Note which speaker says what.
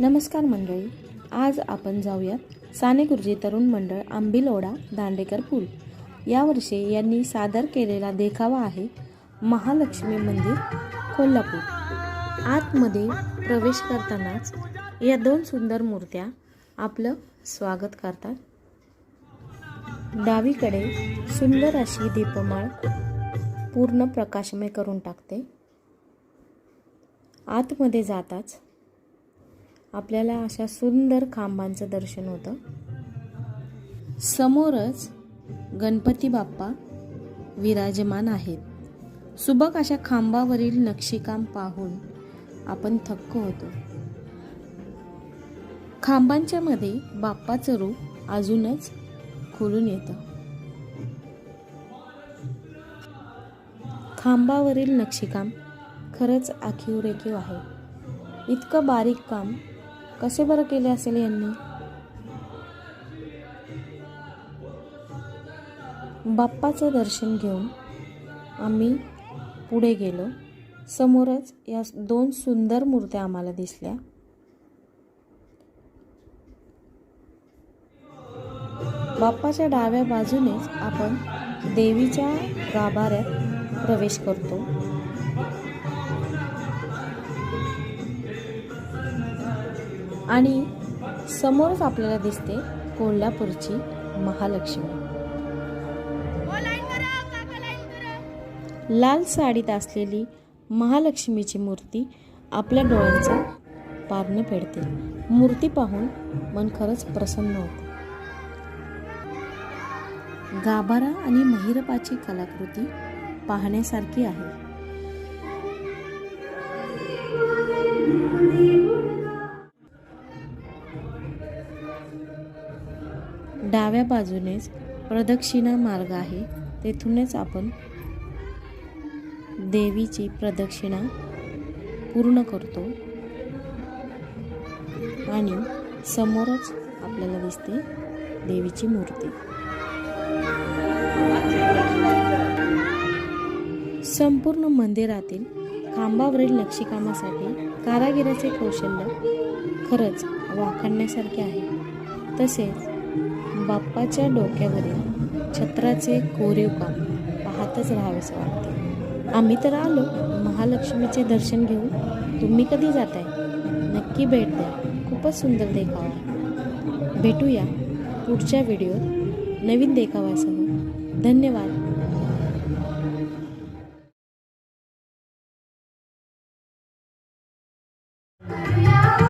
Speaker 1: नमस्कार मंडळी. आज आपण जाऊयात साने गुरुजी तरुण मंडळ आंबिलोडा दांडेकर पूल. यावर्षी यांनी सादर केलेला देखावा आहे महालक्ष्मी मंदिर कोल्हापूर. आतमध्ये प्रवेश करतानाच या दोन सुंदर मूर्त्या आपलं स्वागत करतात. डावीकडे सुंदर अशी दीपमाळ पूर्ण प्रकाशमय करून टाकते. आतमध्ये जाताच आपल्याला अशा सुंदर खांबांचं दर्शन होतं. समोरच गणपती बाप्पा विराजमान आहेत. सुबक अशा खांबावरील नक्षीकाम पाहून आपण थक्क होतो. खांबांच्या मध्ये बाप्पाचं रूप अजूनच खुलून येतं. खांबावरील नक्षीकाम खरंच आखीव रेखीव आहे. इतकं बारीक काम कसे बरं केले असेल यांनी? बाप्पाचं दर्शन घेऊन आम्ही पुढे गेलो. समोरच या दोन सुंदर मूर्त्या आम्हाला दिसल्या. बाप्पाच्या डाव्या बाजूनेच आपण देवीच्या गाभाऱ्यात प्रवेश करतो. आणि समोरच आपल्याला दिसते कोल्हापूरची महालक्ष्मी. लाल साडीत असलेली महालक्ष्मीची मूर्ती आपल्या डोळ्यांचा पारणं फेडते. मूर्ती पाहून मन खरंच प्रसन्न होते. गाभारा आणि महिरपाची कलाकृती पाहण्यासारखी आहे. डाव्या बाजूनेच प्रदक्षिणा मार्ग आहे. तेथूनच आपण देवीची प्रदक्षिणा पूर्ण करतो. आणि समोरच आपल्याला दिसते देवीची मूर्ती. संपूर्ण मंदिरातील खांबावरील नक्षीकामासाठी कारागिराचे कौशल्य खरंच वाखाणण्यासारखे आहे. तसेच बाप्पाच्या डोक्यावरील छत्राचे कोरीव काम पाहतच राहावेसे वाटते. आम्ही तर आलो महालक्ष्मीचे दर्शन घेऊन. तुम्ही कधी जाताय? नक्की भेट द्या. खूपच सुंदर देखावा आहे. भेटूया पुढच्या व्हिडिओत. नवीन देखावासह धन्यवाद.